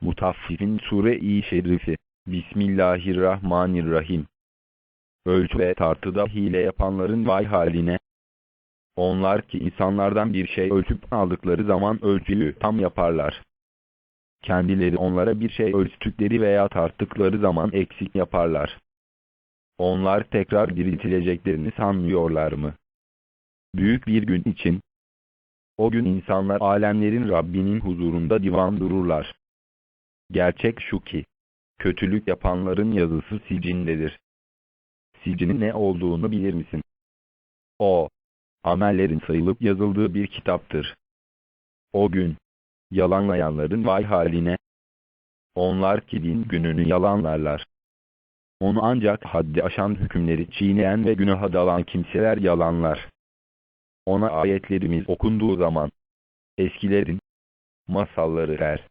Mutaffifin Sure-i Şerifi Bismillahirrahmanirrahim Ölçü ve tartıda hile yapanların vay haline. Onlar ki insanlardan bir şey ölçüp aldıkları zaman ölçüyü tam yaparlar. Kendileri onlara bir şey ölçtükleri veya tarttıkları zaman eksik yaparlar. Onlar tekrar diriltileceklerini sanmıyorlar mı? Büyük bir gün için, o gün insanlar alemlerin Rabbinin huzurunda divan dururlar. Gerçek şu ki, kötülük yapanların yazısı sicindedir. Sicinin ne olduğunu bilir misin? O, amellerin sayılıp yazıldığı bir kitaptır. O gün, yalanlayanların vay haline. Onlar ki din gününü yalanlarlar. Onu ancak haddi aşan hükümleri çiğneyen ve günaha dalan kimseler yalanlar. Ona ayetlerimiz okunduğu zaman, eskilerin masalları der.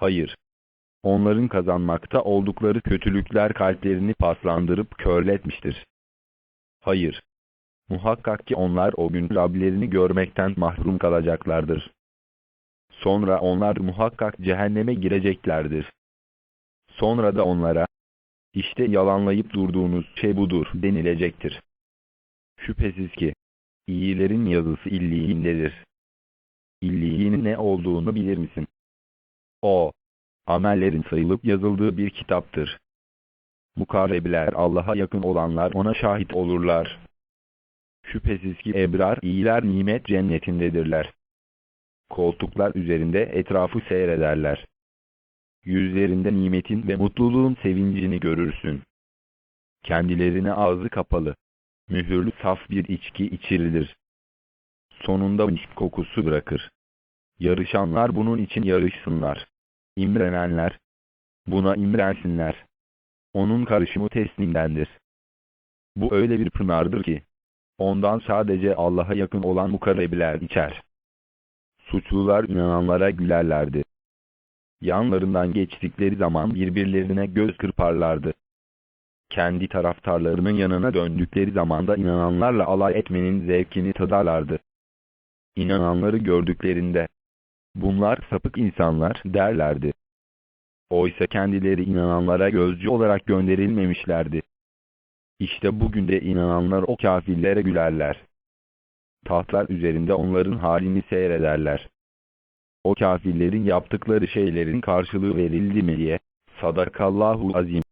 Hayır, onların kazanmakta oldukları kötülükler kalplerini paslandırıp körletmiştir. Hayır, muhakkak ki onlar o gün Rablerini görmekten mahrum kalacaklardır. Sonra onlar muhakkak cehenneme gireceklerdir. Sonra da onlara, işte yalanlayıp durduğunuz şey budur denilecektir. Şüphesiz ki, iyilerin yazısı illiğindedir. İlliğinin ne olduğunu bilir misin? O, amellerin sayılıp yazıldığı bir kitaptır. Mukarrebiler Allah'a yakın olanlar ona şahit olurlar. Şüphesiz ki ebrar iyiler nimet cennetindedirler. Koltuklar üzerinde etrafı seyrederler. Yüzlerinde nimetin ve mutluluğun sevincini görürsün. Kendilerine ağzı kapalı, mühürlü saf bir içki içirilir. Sonunda misk kokusu bırakır. Yarışanlar bunun için yarışsınlar. İmrenenler, buna imrensinler. Onun karışımı teslimdendir. Bu öyle bir pınardır ki, ondan sadece Allah'a yakın olan mukarrebiler içer. Suçlular inananlara gülerlerdi. Yanlarından geçtikleri zaman birbirlerine göz kırparlardı. Kendi taraftarlarının yanına döndükleri zaman da inananlarla alay etmenin zevkini tadarlardı. İnananları gördüklerinde, bunlar sapık insanlar derlerdi. Oysa kendileri inananlara gözcü olarak gönderilmemişlerdi. İşte bugün de inananlar o kafirlere gülerler. Tahtlar üzerinde onların halini seyrederler. O kafirlerin yaptıkları şeylerin karşılığı verildi mi diye. Sadakallahu azim.